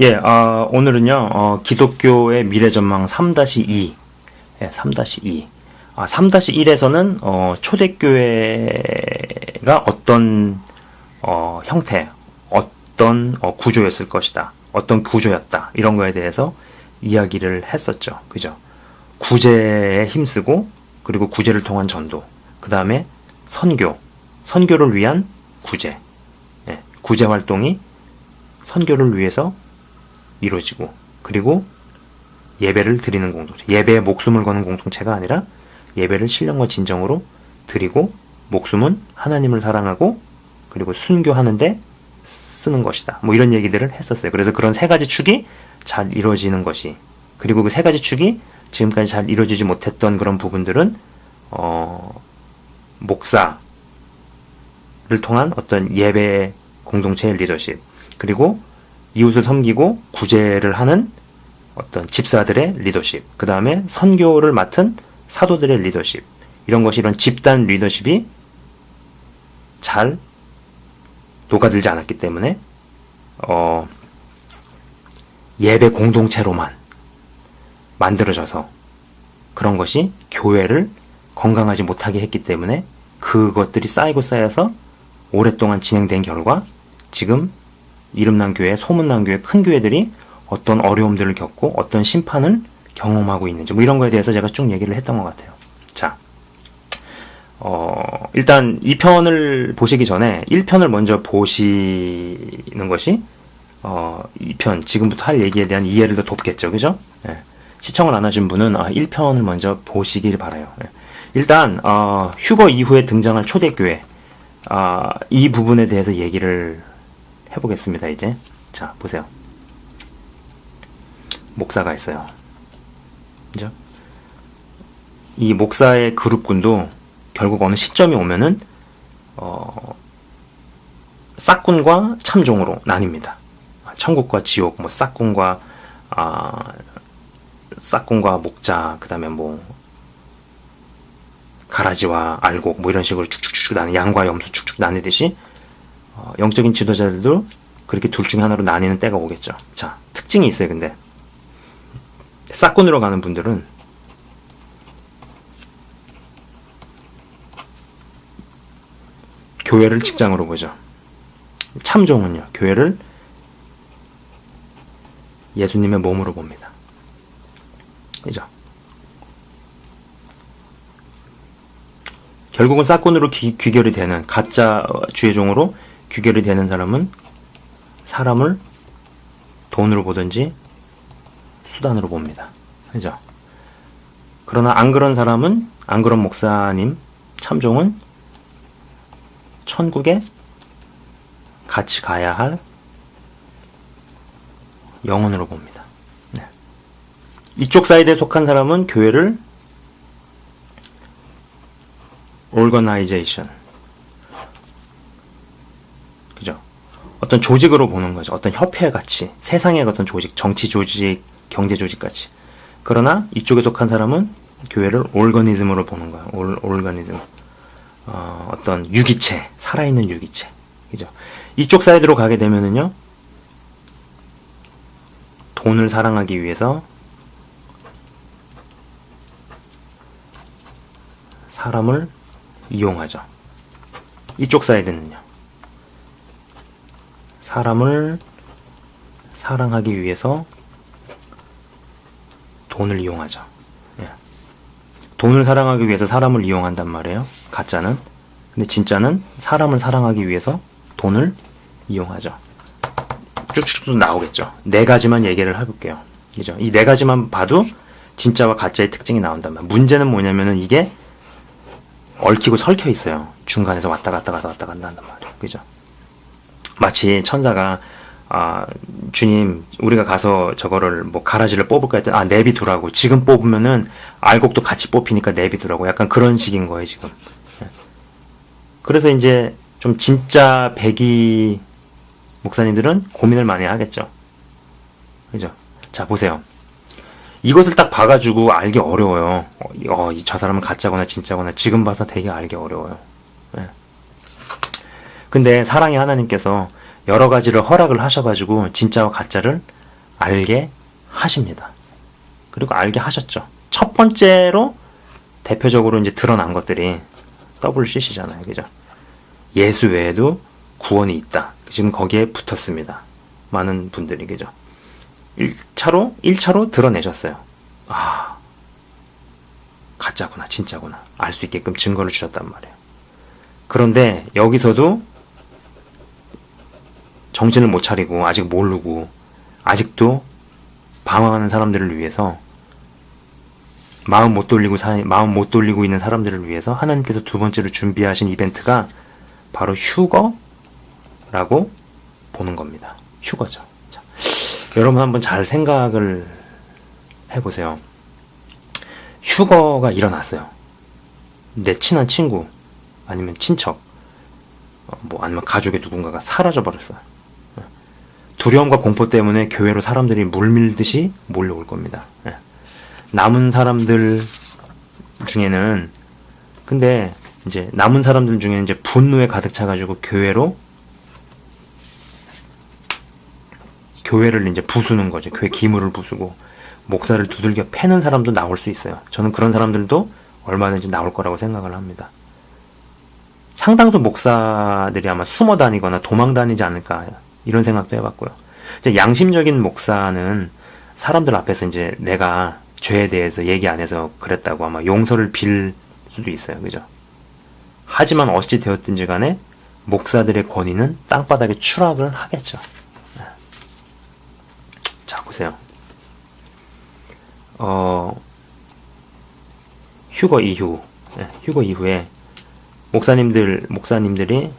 예, 아, 오늘은요, 어, 기독교의 미래전망 3-2. 예, 3-2. 아, 3-1에서는, 어, 초대교회가 어떤, 어, 형태, 어떤, 어, 구조였을 것이다. 어떤 구조였다. 이런 거에 대해서 이야기를 했었죠. 그죠? 구제에 힘쓰고, 그리고 구제를 통한 전도. 그 다음에 선교. 선교를 위한 구제. 예, 구제 활동이 선교를 위해서 이루어지고 그리고 예배를 드리는 공동체 예배에 목숨을 거는 공동체가 아니라 예배를 신령과 진정으로 드리고 목숨은 하나님을 사랑하고 그리고 순교하는데 쓰는 것이다. 뭐 이런 얘기들을 했었어요. 그래서 그런 세 가지 축이 잘 이루어지는 것이 그리고 그 세 가지 축이 지금까지 잘 이루어지지 못했던 그런 부분들은 어 목사를 통한 어떤 예배 공동체의 리더십 그리고 이웃을 섬기고 구제를 하는 어떤 집사들의 리더십, 그 다음에 선교를 맡은 사도들의 리더십, 이런 것이 이런 집단 리더십이 잘 녹아들지 않았기 때문에, 어, 예배 공동체로만 만들어져서 그런 것이 교회를 건강하지 못하게 했기 때문에 그것들이 쌓이고 쌓여서 오랫동안 진행된 결과 지금 이름난 교회, 소문난 교회, 큰 교회들이 어떤 어려움들을 겪고 어떤 심판을 경험하고 있는지 뭐 이런 거에 대해서 제가 쭉 얘기를 했던 것 같아요. 자, 어, 일단 2편을 보시기 전에 1편을 먼저 보시는 것이 어, 2편 지금부터 할 얘기에 대한 이해를 더 돕겠죠. 그죠? 예. 시청을 안 하신 분은 아, 1편을 먼저 보시길 바라요. 예. 일단 어, 휴거 이후에 등장할 초대교회 아, 이 부분에 대해서 얘기를 해보겠습니다, 이제. 자, 보세요. 목사가 있어요. 그죠? 이 목사의 그룹군도 결국 어느 시점이 오면은, 어, 싹군과 참종으로 나뉩니다. 천국과 지옥, 뭐, 싹군과, 아, 싹군과 목자, 그 다음에 뭐, 가라지와 알곡, 뭐 이런 식으로 쭉쭉쭉 나는, 양과 염소 쭉쭉 나뉘듯이, 어, 영적인 지도자들도 그렇게 둘 중에 하나로 나뉘는 때가 오겠죠. 자, 특징이 있어요, 근데. 싹군으로 가는 분들은 교회를 직장으로 보죠. 참종은요, 교회를 예수님의 몸으로 봅니다. 그죠? 결국은 싹군으로 귀, 귀결이 되는 가짜 주의 종으로 귀결이 되는 사람은 사람을 돈으로 보든지 수단으로 봅니다. 그죠? 그러나 안 그런 사람은 안 그런 목사님 참종은 천국에 같이 가야 할 영혼으로 봅니다. 네. 이쪽 사이드에 속한 사람은 교회를 organization. 그죠? 어떤 조직으로 보는 거죠. 어떤 협회 같이. 세상의 어떤 조직, 정치 조직, 경제 조직 같이. 그러나 이쪽에 속한 사람은 교회를 올거니즘으로 보는 거예요. 올, 올거니즘. 어, 어떤 유기체, 살아있는 유기체. 그죠? 이쪽 사이드로 가게 되면은요, 돈을 사랑하기 위해서 사람을 이용하죠. 이쪽 사이드는요. 사람을 사랑하기 위해서 돈을 이용하죠. 예. 돈을 사랑하기 위해서 사람을 이용한단 말이에요. 가짜는. 근데 진짜는 사람을 사랑하기 위해서 돈을 이용하죠. 쭉쭉 나오겠죠. 네 가지만 얘기를 해볼게요. 그죠? 이 네 가지만 봐도 진짜와 가짜의 특징이 나온단 말이에요. 문제는 뭐냐면은 이게 얽히고 설켜 있어요. 중간에서 왔다 갔다 갔다 왔다 간다 한단 말이에요. 그죠? 마치 천사가 아, 주님, 우리가 가서 저거를 뭐 가라지를 뽑을까 했더니 아, 내비두라고. 지금 뽑으면은 알곡도 같이 뽑히니까 내비두라고. 약간 그런 식인 거예요, 지금. 예. 그래서 이제 좀 진짜 배기 목사님들은 고민을 많이 하겠죠. 그죠? 자, 보세요. 이것을 딱 봐가지고 알기 어려워요. 어, 어, 저 사람은 가짜거나 진짜거나 지금 봐서 되게 알기 어려워요. 예. 근데 사랑의 하나님께서 여러 가지를 허락을 하셔가지고 진짜와 가짜를 알게 하십니다. 그리고 알게 하셨죠. 첫 번째로 대표적으로 이제 드러난 것들이 WCC잖아요. 그죠? 예수 외에도 구원이 있다. 지금 거기에 붙었습니다. 많은 분들이, 그죠? 1차로, 1차로 드러내셨어요. 아, 가짜구나, 진짜구나. 알 수 있게끔 증거를 주셨단 말이에요. 그런데 여기서도 정신을 못 차리고, 아직 모르고, 아직도 방황하는 사람들을 위해서 마음 못 돌리고 사, 마음 못 돌리고 있는 사람들을 위해서 하나님께서 두 번째로 준비하신 이벤트가 바로 휴거라고 보는 겁니다. 휴거죠. 자, 여러분 한번 잘 생각을 해보세요. 휴거가 일어났어요. 내 친한 친구 아니면 친척 어, 뭐 아니면 가족의 누군가가 사라져 버렸어요. 두려움과 공포 때문에 교회로 사람들이 물밀듯이 몰려올 겁니다. 예. 남은 사람들 중에는 근데 이제 남은 사람들 중에는 이제 분노에 가득 차가지고 교회로 교회를 이제 부수는 거죠. 교회 기물을 부수고 목사를 두들겨 패는 사람도 나올 수 있어요. 저는 그런 사람들도 얼마든지 나올 거라고 생각을 합니다. 상당수 목사들이 아마 숨어 다니거나 도망 다니지 않을까 이런 생각도 해봤고요. 이제 양심적인 목사는 사람들 앞에서 이제 내가 죄에 대해서 얘기 안 해서 그랬다고 아마 용서를 빌 수도 있어요. 그죠? 하지만 어찌 되었든지 간에 목사들의 권위는 땅바닥에 추락을 하겠죠. 네. 자, 보세요. 어, 휴거 이후, 네, 휴거 이후에 목사님들, 목사님들이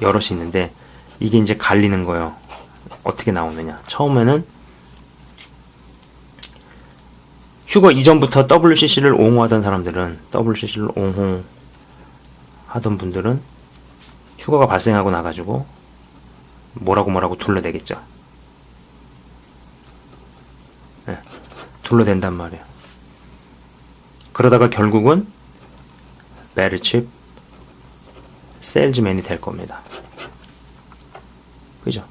여럿이 있는데 이게 이제 갈리는 거예요. 어떻게 나오느냐. 처음에는 휴거 이전부터 WCC를 옹호하던 사람들은 WCC를 옹호하던 분들은 휴거가 발생하고 나가지고 뭐라고 뭐라고 둘러대겠죠. 네, 둘러댄단 말이에요. 그러다가 결국은 베르칩 세일즈맨이 될 겁니다. 그죠?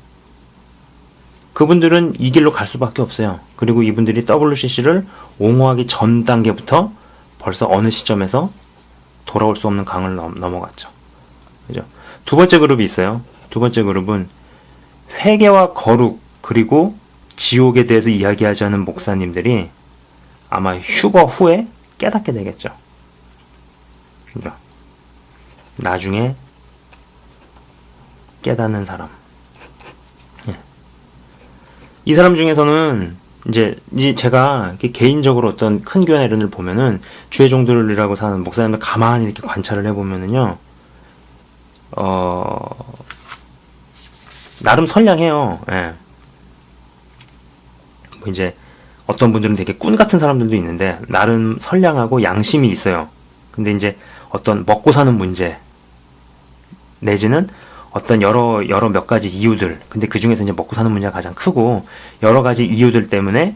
그분들은 이 길로 갈 수밖에 없어요. 그리고 이분들이 WCC를 옹호하기 전 단계부터 벌써 어느 시점에서 돌아올 수 없는 강을 넘어갔죠. 그죠? 두 번째 그룹이 있어요. 두 번째 그룹은 회개와 거룩 그리고 지옥에 대해서 이야기하지 않은 목사님들이 아마 휴거 후에 깨닫게 되겠죠. 그죠? 나중에 깨닫는 사람. 이 사람 중에서는 이제, 제가 개인적으로 어떤 큰 교회나 이런 데 보면은 주의 종들이라고 사는 목사님들 가만히 이렇게 관찰을 해보면은요, 어, 나름 선량해요. 예. 뭐 이제 어떤 분들은 되게 꾼 같은 사람들도 있는데 나름 선량하고 양심이 있어요. 근데 이제 어떤 먹고 사는 문제 내지는 어떤 여러 여러 몇 가지 이유들 근데 그 중에서 이제 먹고 사는 문제가 가장 크고 여러 가지 이유들 때문에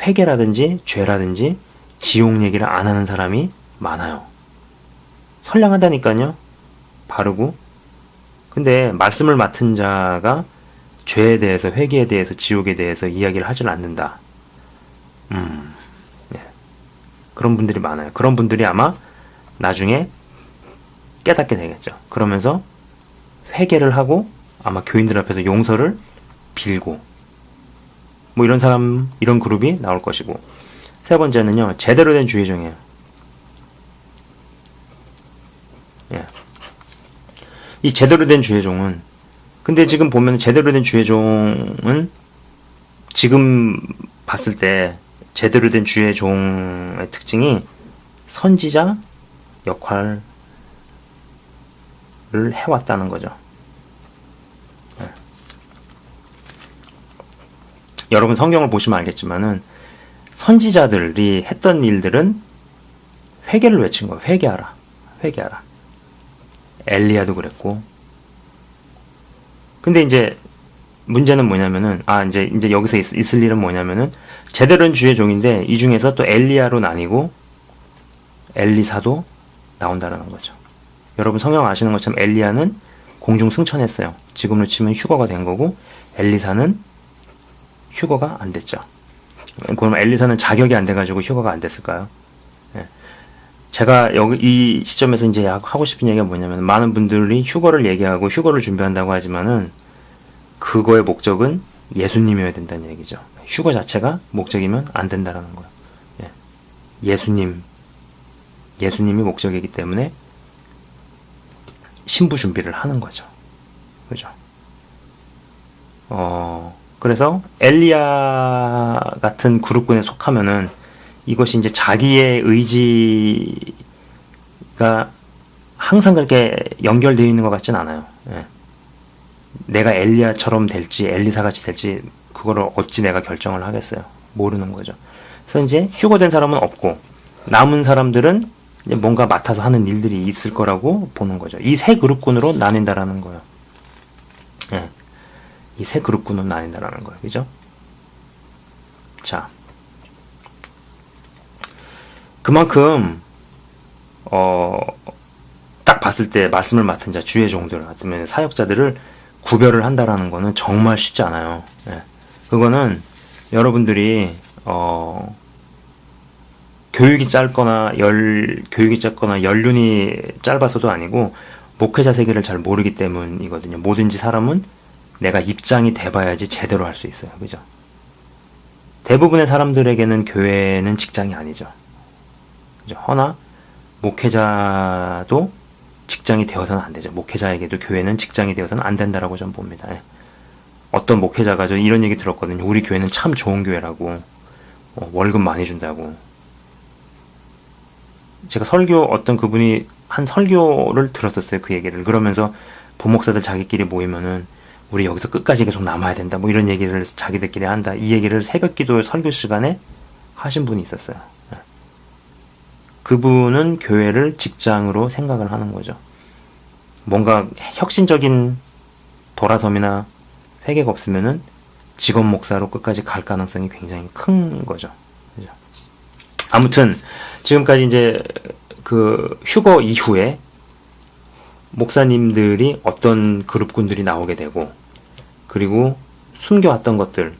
회개라든지 죄라든지 지옥 얘기를 안 하는 사람이 많아요. 선량하다니까요. 바르고 근데 말씀을 맡은 자가 죄에 대해서 회개에 대해서 지옥에 대해서 이야기를 하질 않는다. 음. 네. 그런 분들이 많아요. 그런 분들이 아마 나중에 깨닫게 되겠죠. 그러면서 회개를 하고 아마 교인들 앞에서 용서를 빌고 뭐 이런 사람 이런 그룹이 나올 것이고 세 번째는요 제대로 된 주의종이에요. 예. 이 제대로 된 주의종은 근데 지금 보면 제대로 된 주의종은 지금 봤을 때 제대로 된 주의종의 특징이 선지자 역할 를 해왔다는 거죠. 네. 여러분 성경을 보시면 알겠지만은 선지자들이 했던 일들은 회개를 외친 거예요. 회개하라. 회개하라. 엘리야도 그랬고. 근데 이제 문제는 뭐냐면은 아 이제 이제 여기서 있, 있을 일은 뭐냐면은 제대로 된 주의 종인데 이 중에서 또 엘리야로 나뉘고 엘리사도 나온다라는 거죠. 여러분 성경 아시는 것처럼 엘리야는 공중 승천했어요. 지금으로 치면 휴거가 된 거고 엘리사는 휴거가 안 됐죠. 그럼 엘리사는 자격이 안 돼가지고 휴거가 안 됐을까요? 예. 제가 여기 이 시점에서 이제 하고 싶은 얘기가 뭐냐면 많은 분들이 휴거를 얘기하고 휴거를 준비한다고 하지만은 그거의 목적은 예수님이어야 된다는 얘기죠. 휴거 자체가 목적이면 안 된다라는 거예요. 예. 예수님, 예수님이 목적이기 때문에 신부 준비를 하는 거죠. 그죠? 어, 그래서 엘리야 같은 그룹군에 속하면은 이것이 이제 자기의 의지가 항상 그렇게 연결되어 있는 것 같진 않아요. 예. 내가 엘리야처럼 될지 엘리사 같이 될지 그거를 어찌 내가 결정을 하겠어요. 모르는 거죠. 그래서 이제 휴거된 사람은 없고 남은 사람들은 뭔가 맡아서 하는 일들이 있을 거라고 보는 거죠. 이 세 그룹군으로 나뉜다라는 거예요. 예. 이 세 그룹군으로 나뉜다라는 거예요. 그죠? 자. 그만큼, 어, 딱 봤을 때 말씀을 맡은 자, 주의 종들, 아니면 사역자들을 구별을 한다라는 거는 정말 쉽지 않아요. 예. 그거는 여러분들이, 어, 교육이 짧거나 열 교육이 짧거나 연륜이 짧아서도 아니고 목회자 세계를 잘 모르기 때문이거든요. 뭐든지 사람은 내가 입장이 돼봐야지 제대로 할 수 있어요. 그죠? 대부분의 사람들에게는 교회는 직장이 아니죠. 그죠? 허나 목회자도 직장이 되어서는 안 되죠. 목회자에게도 교회는 직장이 되어서는 안 된다라고 저는 봅니다. 예. 어떤 목회자가 저 이런 얘기 들었거든요. 우리 교회는 참 좋은 교회라고 어, 월급 많이 준다고 제가 설교 어떤 그분이 한 설교를 들었었어요. 그 얘기를. 그러면서 부목사들 자기끼리 모이면은 우리 여기서 끝까지 계속 남아야 된다. 뭐 이런 얘기를 자기들끼리 한다. 이 얘기를 새벽 기도 설교 시간에 하신 분이 있었어요. 예. 그분은 교회를 직장으로 생각을 하는 거죠. 뭔가 혁신적인 돌아섬이나 회개가 없으면은 직업 목사로 끝까지 갈 가능성이 굉장히 큰 거죠. 아무튼 지금까지 이제 그 휴거 이후에 목사님들이 어떤 그룹군들이 나오게 되고 그리고 숨겨왔던 것들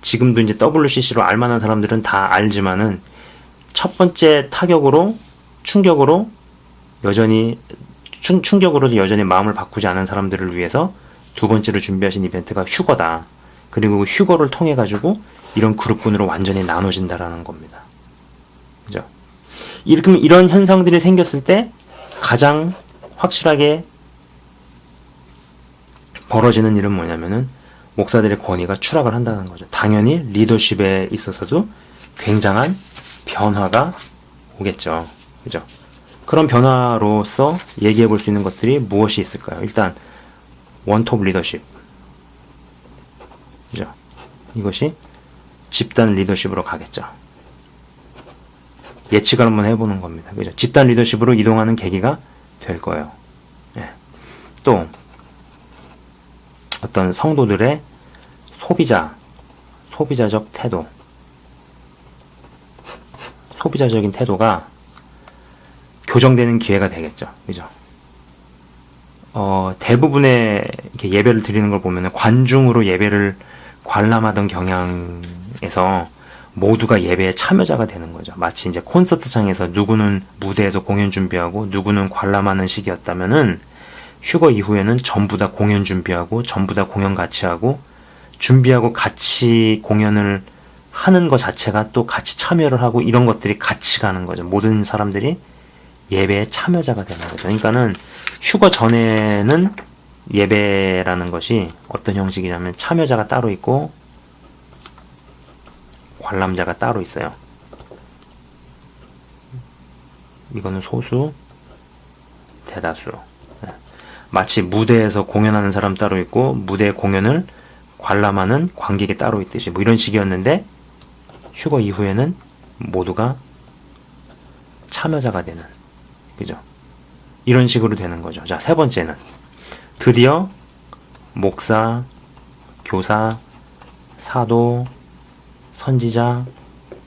지금도 이제 WCC로 알만한 사람들은 다 알지만은 첫 번째 타격으로 충격으로 여전히 충, 충격으로도 여전히 마음을 바꾸지 않은 사람들을 위해서 두 번째로 준비하신 이벤트가 휴거다. 그리고 그 휴거를 통해 가지고 이런 그룹군으로 완전히 나눠진다라는 겁니다. 이렇게 이런 현상들이 생겼을 때 가장 확실하게 벌어지는 일은 뭐냐면은 목사들의 권위가 추락을 한다는 거죠. 당연히 리더십에 있어서도 굉장한 변화가 오겠죠. 그죠? 그런 변화로서 얘기해 볼 수 있는 것들이 무엇이 있을까요? 일단 원톱 리더십. 그죠? 이것이 집단 리더십으로 가겠죠. 예측을 한번 해보는 겁니다. 그죠? 집단 리더십으로 이동하는 계기가 될 거예요. 예. 또 어떤 성도들의 소비자, 소비자적 태도, 소비자적인 태도가 교정되는 기회가 되겠죠. 그죠? 어, 대부분의 예배를 드리는 걸 보면 관중으로 예배를 관람하던 경향에서 모두가 예배에 참여자가 되는 거죠. 마치 이제 콘서트장에서 누구는 무대에서 공연 준비하고 누구는 관람하는 시기였다면은 휴거 이후에는 전부 다 공연 준비하고 전부 다 공연 같이 하고 준비하고 같이 공연을 하는 것 자체가 또 같이 참여를 하고 이런 것들이 같이 가는 거죠. 모든 사람들이 예배에 참여자가 되는 거죠. 그러니까는 휴거 전에는 예배라는 것이 어떤 형식이냐면 참여자가 따로 있고 관람자가 따로 있어요. 이거는 소수, 대다수. 네. 마치 무대에서 공연하는 사람 따로 있고 무대 공연을 관람하는 관객이 따로 있듯이 뭐 이런 식이었는데 휴거 이후에는 모두가 참여자가 되는 그죠? 이런 식으로 되는 거죠. 자, 세 번째는 드디어 목사, 교사, 사도, 선지자,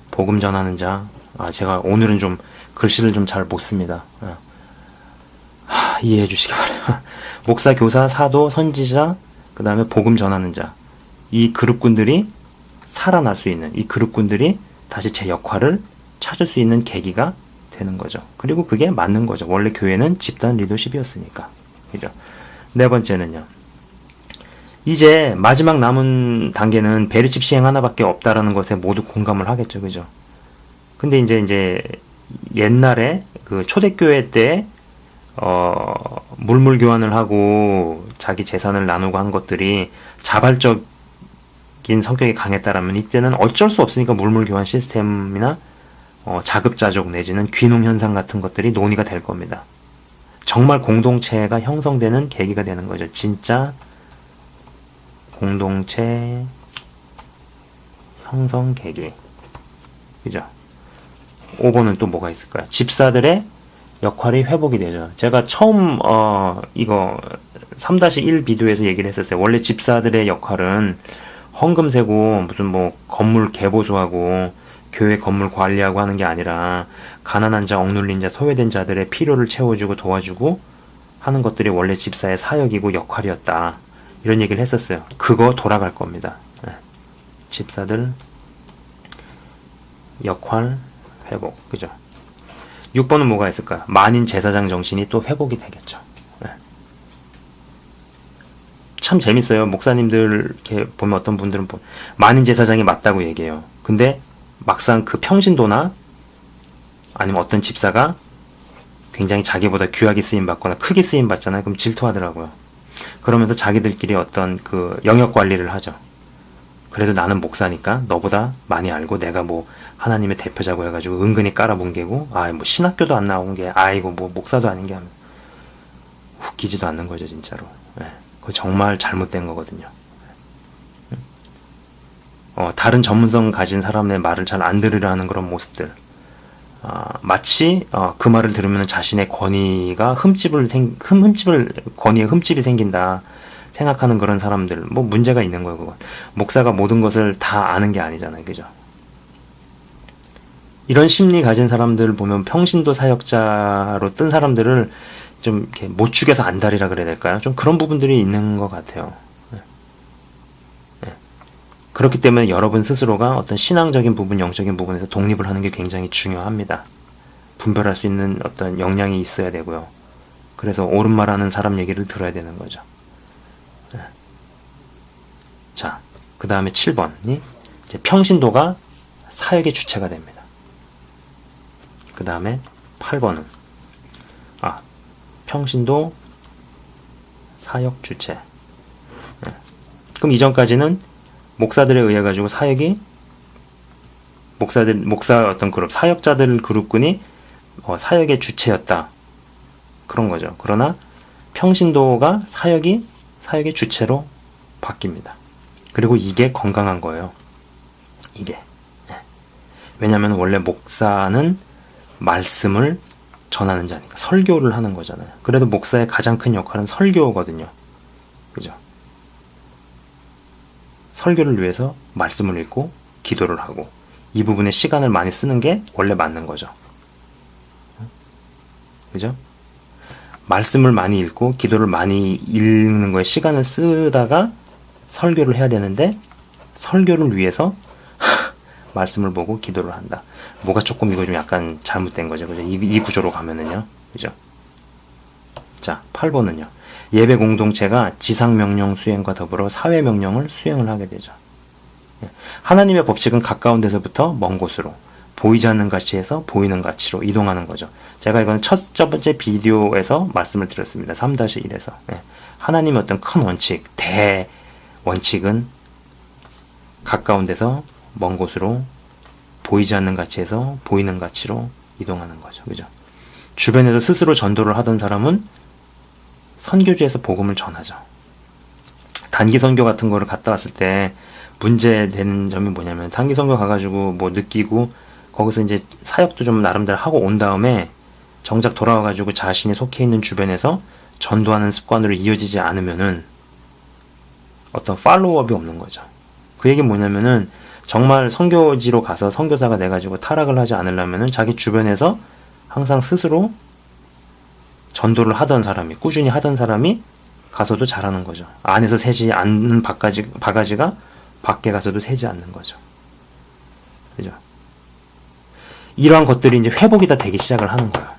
복음 전하는 자. 아, 제가 오늘은 좀 글씨를 좀 잘 못 씁니다. 아, 하, 이해해 주시기 바랍니다. 목사, 교사, 사도, 선지자, 그 다음에 복음 전하는 자. 이 그룹군들이 살아날 수 있는 이 그룹군들이 다시 제 역할을 찾을 수 있는 계기가 되는 거죠. 그리고 그게 맞는 거죠. 원래 교회는 집단 리더십이었으니까. 그죠? 네 번째는요. 이제 마지막 남은 단계는 베르칩 시행 하나밖에 없다라는 것에 모두 공감을 하겠죠. 그죠? 근데 이제 이제 옛날에 그 초대교회 때 어, 물물 교환을 하고 자기 재산을 나누고 한 것들이 자발적인 성격이 강했다라면 이때는 어쩔 수 없으니까 물물 교환 시스템이나 어, 자급자족 내지는 귀농 현상 같은 것들이 논의가 될 겁니다. 정말 공동체가 형성되는 계기가 되는 거죠. 진짜 공동체 형성 계기. 그죠? 5번은 또 뭐가 있을까요? 집사들의 역할이 회복이 되죠. 제가 처음 어 이거 3-1 비디오에서 얘기를 했었어요. 원래 집사들의 역할은 헌금 세고 무슨 뭐 건물 개보수하고 교회 건물 관리하고 하는 게 아니라 가난한 자, 억눌린 자, 소외된 자들의 필요를 채워주고 도와주고 하는 것들이 원래 집사의 사역이고 역할이었다. 이런 얘기를 했었어요. 그거 돌아갈 겁니다. 네. 집사들 역할 회복. 그죠? 6번은 뭐가 있을까? 만인 제사장 정신이 또 회복이 되겠죠. 네. 참 재밌어요. 목사님들 이렇게 보면 어떤 분들은 만인 제사장이 맞다고 얘기해요. 근데 막상 그 평신도나 아니면 어떤 집사가 굉장히 자기보다 귀하게 쓰임 받거나 크게 쓰임 받잖아요. 그럼 질투하더라고요. 그러면서 자기들끼리 어떤 그 영역 관리를 하죠. 그래도 나는 목사니까 너보다 많이 알고 내가 뭐 하나님의 대표자고 해가지고 은근히 깔아뭉개고 아뭐 신학교도 안 나온 게 아이고 뭐 목사도 아닌 게 하면 웃기지도 않는 거죠 진짜로. 네. 그거 정말 잘못된 거거든요. 어, 다른 전문성 가진 사람의 말을 잘 안 들으려 하는 그런 모습들. 어, 마치 어, 그 말을 들으면 자신의 권위가 흠집을 생, 흠, 흠집을 권위에 흠집이 생긴다 생각하는 그런 사람들 뭐 문제가 있는 거예요 그건. 목사가 모든 것을 다 아는 게 아니잖아요 그죠? 이런 심리 가진 사람들 보면 평신도 사역자로 뜬 사람들을 좀 이렇게 못 죽여서 안달이라 그래야 될까요? 좀 그런 부분들이 있는 것 같아요 그렇기 때문에 여러분 스스로가 어떤 신앙적인 부분, 영적인 부분에서 독립을 하는 게 굉장히 중요합니다. 분별할 수 있는 어떤 역량이 있어야 되고요. 그래서 옳은 말 하는 사람 얘기를 들어야 되는 거죠. 네. 자, 그 다음에 7번이 이제 평신도가 사역의 주체가 됩니다. 그 다음에 8번은 아, 평신도 사역 주체. 네. 그럼 이전까지는 목사들에 의해 가지고 사역이 목사들 목사 어떤 그룹 사역자들 그룹군이 어, 사역의 주체였다 그런 거죠. 그러나 평신도가 사역이 사역의 주체로 바뀝니다. 그리고 이게 건강한 거예요. 이게 네. 왜냐하면 원래 목사는 말씀을 전하는 자니까 설교를 하는 거잖아요. 그래도 목사의 가장 큰 역할은 설교거든요. 그죠? 설교를 위해서 말씀을 읽고 기도를 하고 이 부분에 시간을 많이 쓰는 게 원래 맞는 거죠. 그죠? 말씀을 많이 읽고 기도를 많이 읽는 거에 시간을 쓰다가 설교를 해야 되는데 설교를 위해서 말씀을 보고 기도를 한다. 뭐가 조금 이거 좀 약간 잘못된 거죠. 그죠? 이, 이 구조로 가면은요. 그죠? 자, 8번은요. 예배 공동체가 지상 명령 수행과 더불어 사회 명령을 수행을 하게 되죠. 예. 하나님의 법칙은 가까운 데서부터 먼 곳으로 보이지 않는 가치에서 보이는 가치로 이동하는 거죠. 제가 이건 첫, 첫 번째 비디오에서 말씀을 드렸습니다. 3-1에서. 예. 하나님의 어떤 큰 원칙, 대 원칙은 가까운 데서 먼 곳으로 보이지 않는 가치에서 보이는 가치로 이동하는 거죠. 그죠? 주변에서 스스로 전도를 하던 사람은 선교지에서 복음을 전하죠. 단기 선교 같은 거를 갔다 왔을 때 문제되는 점이 뭐냐면 단기 선교 가가지고 뭐 느끼고 거기서 이제 사역도 좀 나름대로 하고 온 다음에 정작 돌아와가지고 자신이 속해 있는 주변에서 전도하는 습관으로 이어지지 않으면은 어떤 팔로우업이 없는 거죠. 그 얘기 뭐냐면은 정말 선교지로 가서 선교사가 돼가지고 타락을 하지 않으려면은 자기 주변에서 항상 스스로 전도를 하던 사람이 꾸준히 하던 사람이 가서도 잘하는 거죠. 안에서 새지 않는 바가지, 바가지가 밖에 가서도 새지 않는 거죠. 그죠? 이러한 것들이 이제 회복이 다 되기 시작을 하는 거예요.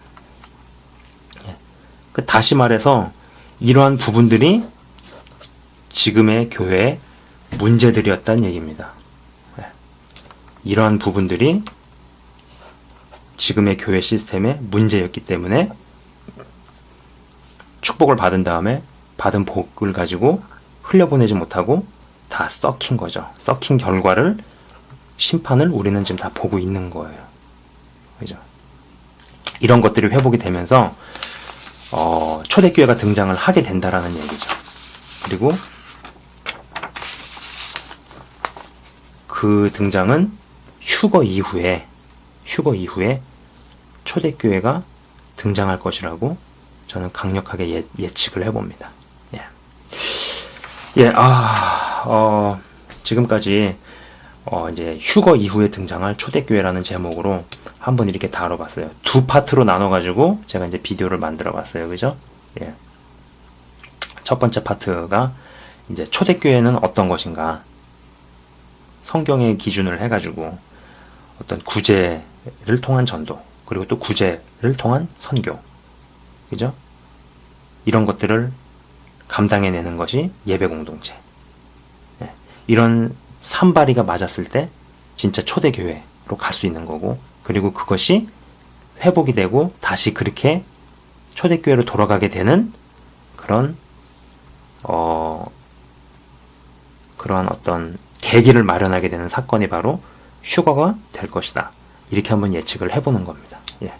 예. 그 다시 말해서 이러한 부분들이 지금의 교회의 문제들이었다는 얘기입니다. 예. 이러한 부분들이 지금의 교회 시스템의 문제였기 때문에 축복을 받은 다음에 받은 복을 가지고 흘려보내지 못하고 다 썩힌 거죠. 썩힌 결과를 심판을 우리는 지금 다 보고 있는 거예요. 그죠? 이런 것들이 회복이 되면서 어, 초대교회가 등장을 하게 된다라는 얘기죠. 그리고 그 등장은 휴거 이후에 휴거 이후에 초대교회가 등장할 것이라고 저는 강력하게 예, 예측을 해봅니다. 예, 예, 아, 어, 지금까지 어, 이제 휴거 이후에 등장할 초대교회라는 제목으로 한번 이렇게 다뤄봤어요. 두 파트로 나눠가지고 제가 이제 비디오를 만들어봤어요. 그죠? 예. 첫 번째 파트가 이제 초대교회는 어떤 것인가 성경의 기준을 해가지고 어떤 구제를 통한 전도 그리고 또 구제를 통한 선교 그죠? 이런 것들을 감당해내는 것이 예배 공동체 예. 이런 산바리가 맞았을 때 진짜 초대교회로 갈 수 있는 거고 그리고 그것이 회복이 되고 다시 그렇게 초대교회로 돌아가게 되는 그런 어 그러한 어떤 계기를 마련하게 되는 사건이 바로 휴거가 될 것이다. 이렇게 한번 예측을 해보는 겁니다. 예.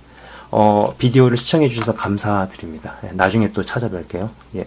어, 비디오를 시청해 주셔서 감사드립니다. 예, 나중에 또 찾아뵐게요. 예.